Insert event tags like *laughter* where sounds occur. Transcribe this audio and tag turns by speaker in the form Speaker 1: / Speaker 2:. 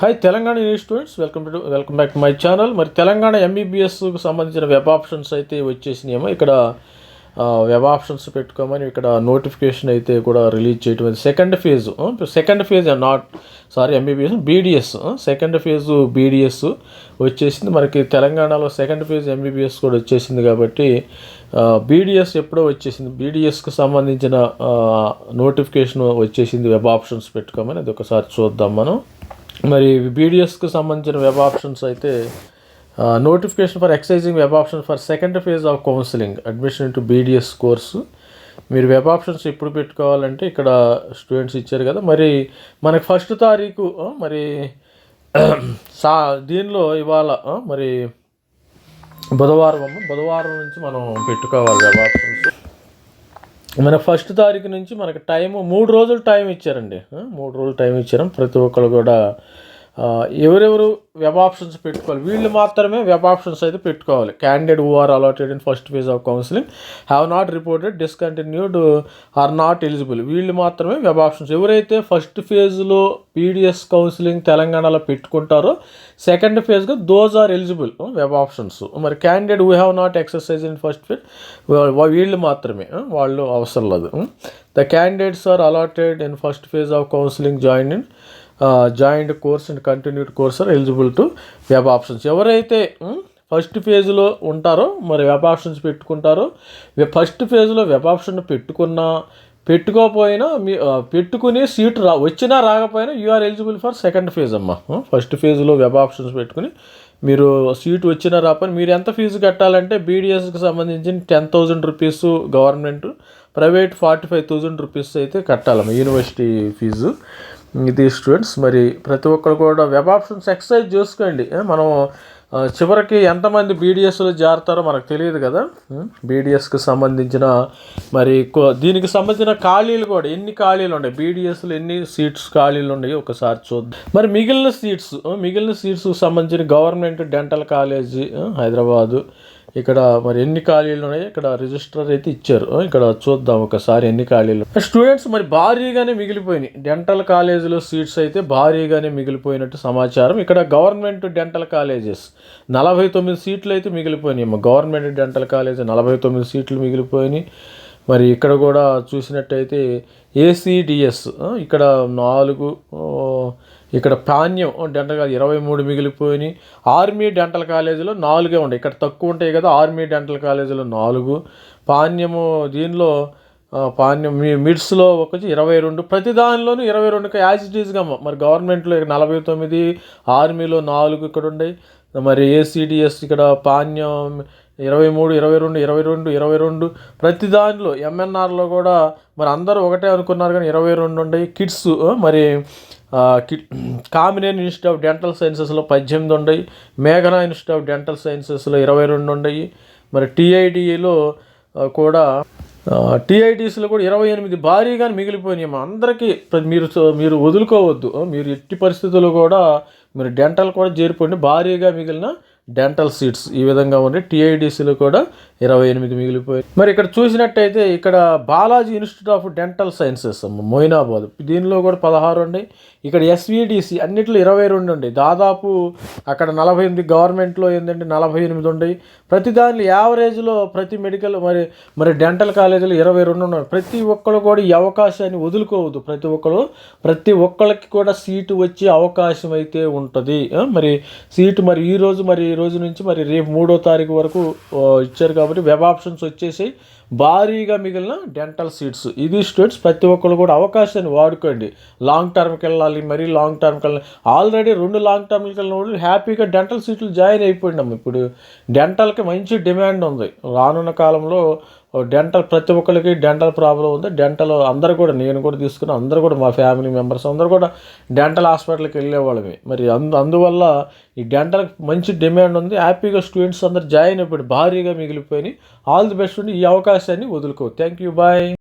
Speaker 1: Hi Telangana uni students welcome to welcome back to my channel మరి తెలంగాణ ఎంబీబీఎస్కు సంబంధించిన web options అయితే వచ్చేసినాయేమో. ఇక్కడ web options పెట్టుకోమని ఇక్కడ నోటిఫికేషన్ అయితే కూడా రిలీజ్ చేయటం second phase second phase not sorry MBBS BDS second phase BDS వచ్చేసింది. మనకి తెలంగాణలో సెకండ్ ఫేజ్ ఎంబీబీఎస్ కూడా వచ్చేసింది కాబట్టి బీడిఎస్ ఎప్పుడో వచ్చేసింది. బీడిఎస్కి సంబంధించిన నోటిఫికేషన్ వచ్చేసింది. వెబ్ ఆప్షన్స్ పెట్టుకోమని అది ఒకసారి చూద్దాం మనం. మరి బీడిఎస్కి సంబంధించిన వెబ్ ఆప్షన్స్ అయితే notification for exercising web option for second phase of counselling admission to BDS course మీరు వెబ్ ఆప్షన్స్ ఎప్పుడు పెట్టుకోవాలంటే ఇక్కడ స్టూడెంట్స్ ఇచ్చారు కదా. మరి మనకి ఫస్ట్ తారీఖు మరి *clears throat* సా దీనిలో ఇవాళ మరి బుధవారం అమ్మ బుధవారం నుంచి మనం పెట్టుకోవాలి వెబ్ ఆప్షన్స్ మన ఫస్ట్ తారీఖు నుంచి మనకి టైం మూడు రోజులు టైం ఇచ్చారండి. మూడు రోజులు టైం ఇచ్చారు. ప్రతి ఒక్కరు కూడా ఎవరెవరు వెబ్ ఆప్షన్స్ పెట్టుకోవాలి? వీళ్ళు మాత్రమే వెబ్ ఆప్షన్స్ అయితే పెట్టుకోవాలి. Candidate who are allotted in first phase of counselling have not reported discontinued or not eligible వీళ్ళు మాత్రమే వెబ్ ఆప్షన్స్. ఎవరైతే ఫస్ట్ ఫేజ్లో పీడిఎస్ కౌన్సిలింగ్ తెలంగాణలో పెట్టుకుంటారో second ఫేజ్గా those are eligible web options. మరి candidate we have not exercise in first phase వీళ్ళు మాత్రమే వాళ్ళు అవసరం లేదు. The candidates are allotted in first phase of counselling join in joint course and continued course are eligible to web options ఎవరైతే first ఫేజ్లో ఉంటారో మరి వెబ్ ఆప్షన్స్ పెట్టుకుంటారో ఫస్ట్ ఫేజ్లో వెబ్ ఆప్షన్ పెట్టుకున్నా పెట్టుకోకపోయినా మీ పెట్టుకుని సీట్ రా వచ్చినా రాకపోయినా you are eligible for second phase అమ్మా. ఫస్ట్ ఫేజ్లో వెబ్ ఆప్షన్స్ పెట్టుకుని మీరు సీట్ వచ్చినా రాకపోయినా మీరు ఎంత ఫీజు కట్టాలంటే బీడిఎస్కి సంబంధించిన ten thousand rupees government private forty five thousand rupees అయితే కట్టాలమ్మా యూనివర్సిటీ ఫీజు ఇది స్టూడెంట్స్ మరి ప్రతి ఒక్కరు కూడా వెబ్ ఆప్షన్స్ ఎక్సర్సైజ్ చేసుకోండి. మనం చివరికి ఎంతమంది బీడిఎస్లో జారుతారో మనకు తెలియదు కదా. బీడిఎస్కి సంబంధించిన మరి దీనికి సంబంధించిన ఖాళీలు కూడా ఎన్ని ఖాళీలు ఉన్నాయి? బీడిఎస్లో ఎన్ని సీట్స్ ఖాళీలు ఉన్నాయి? ఒకసారి చూద్దాం. మరి మిగిలిన సీట్స్ మిగిలిన సీట్స్కి సంబంధించిన గవర్నమెంట్ డెంటల్ కాలేజీ హైదరాబాదు ఇక్కడ మరి ఎన్ని ఖాళీలు ఉన్నాయి? ఇక్కడ రిజిస్టర్ అయితే ఇచ్చారు. ఇక్కడ చూద్దాం ఒకసారి ఎన్ని ఖాళీలు. స్టూడెంట్స్ మరి భారీగానే మిగిలిపోయినాయి. డెంటల్ కాలేజీలో సీట్స్ అయితే భారీగానే మిగిలిపోయినట్టు సమాచారం. ఇక్కడ గవర్నమెంట్ డెంటల్ కాలేజెస్ నలభై తొమ్మిది సీట్లు అయితే మిగిలిపోయినాయి. అమ్మ. గవర్నమెంట్ డెంటల్ కాలేజ్ నలభై తొమ్మిది సీట్లు మిగిలిపోయినాయి. మరి ఇక్కడ కూడా చూసినట్టయితే ఏసీడిఎస్ ఇక్కడ నాలుగు ఇక్కడ పాణ్యం డెంటల్ కాలేజ్ ఇరవై మూడు మిగిలిపోయినాయి. ఆర్మీ డెంటల్ కాలేజీలో నాలుగే ఉన్నాయి ఇక్కడ తక్కువ ఉంటాయి కదా ఆర్మీ డెంటల్ కాలేజీలో నాలుగు. పాణ్యము దీనిలో పాణ్యం మీ మిడ్స్లో ఒకటి ఇరవై రెండు. ప్రతి దానిలోనూ ఇరవై రెండు యాజ్ ఇట్ ఈస్గా మరి గవర్నమెంట్లో నలభై తొమ్మిది ఆర్మీలో నాలుగు ఇక్కడ ఉన్నాయి మరి ఏసీడిఎస్ ఇక్కడ పాణ్యం ఇరవై మూడు ఇరవై రెండు ఇరవై రెండు ఇరవై రెండు. ప్రతి దానిలో ఎంఎన్ఆర్లో కూడా మరి అందరూ ఒకటే అనుకున్నారు కానీ ఇరవై రెండు ఉన్నాయి కిడ్స్ మరి కామినేని ఇన్స్టిట్యూట్ ఆఫ్ డెంటల్ సైన్సెస్లో పద్దెనిమిది ఉన్నాయి మేఘనా ఇన్స్టిట్యూట్ ఆఫ్ డెంటల్ సైన్సెస్లో ఇరవై రెండు ఉన్నాయి మరి టీఐడిలో కూడా టీఐటీసీలో కూడా ఇరవై ఎనిమిది భారీగా మిగిలిపోయినాయి. మా అందరికీ మీరు చూ- మీరు వదులుకోవద్దు. మీరు ఎట్టి పరిస్థితుల్లో కూడా మీరు డెంటల్ కూడా చేరిపోయింది భారీగా మిగిలిన డెంటల్ సీట్స్ ఈ విధంగా ఉండి టీఐడిసిలో కూడా ఇరవై ఎనిమిది మిగిలిపోయాయి మరి ఇక్కడ చూసినట్టయితే ఇక్కడ Balaji institute of dental sciences Moinabad. దీనిలో కూడా పదహారు ఉన్నాయి. ఇక్కడ ఎస్విడిసి అన్నిట్లో ఇరవై రెండు ఉన్నాయి. దాదాపు అక్కడ నలభై ఎనిమిది గవర్నమెంట్లో ఏంటంటే నలభై ఎనిమిది ఉన్నాయి. ప్రతి దానిలో యావరేజ్లో ప్రతి మెడికల్ మరి మరి డెంటల్ కాలేజీలో ఇరవై రెండు ఉన్నారు ప్రతి ఒక్కరు కూడా ఈ అవకాశాన్ని వదులుకోవద్దు. ప్రతి ఒక్కరు ప్రతి ఒక్కరికి కూడా సీటు వచ్చే అవకాశం అయితే ఉంటుంది. మరి సీటు మరి ఈ రోజు మరి రోజు నుంచి మరి రేపు మూడో తారీఖు వరకు ఇచ్చారు కాబట్టి వెబ్ ఆప్షన్స్ వచ్చేసి భారీగా మిగిలిన డెంటల్ సీట్స్. ఇది స్టూడెంట్స్ ప్రతి ఒక్కరు కూడా అవకాశాన్ని వాడుకోండి. లాంగ్ టర్మ్కి వెళ్ళాలి మరి లాంగ్ టర్మ్కి వెళ్ళాలి ఆల్రెడీ రెండు లాంగ్ టర్మ్కి వెళ్ళిన వాళ్ళు హ్యాపీగా డెంటల్ సీట్లు జాయిన్ అయిపోయినాం. ఇప్పుడు డెంటల్కి మంచి డిమాండ్ ఉంది. రానున్న కాలంలో డెంటల్ ప్రతి ఒక్కరికి డెంటల్ ప్రాబ్లం ఉంది. డెంటల్ అందరు కూడా నేను కూడా తీసుకుని అందరూ కూడా మా ఫ్యామిలీ మెంబర్స్ అందరూ కూడా డెంటల్ హాస్పిటల్కి వెళ్ళేవాళ్ళమే మరి అందు అందువల్ల ఈ డెంటల్కి మంచి డిమాండ్ ఉంది. హ్యాపీగా స్టూడెంట్స్ అందరు జాయిన్ అయిపోయి భారీగా మిగిలిపోయి ఆల్ ది బెస్ట్ ఉండి ఈ అవకాశాన్ని వదులుకో. Thank you bye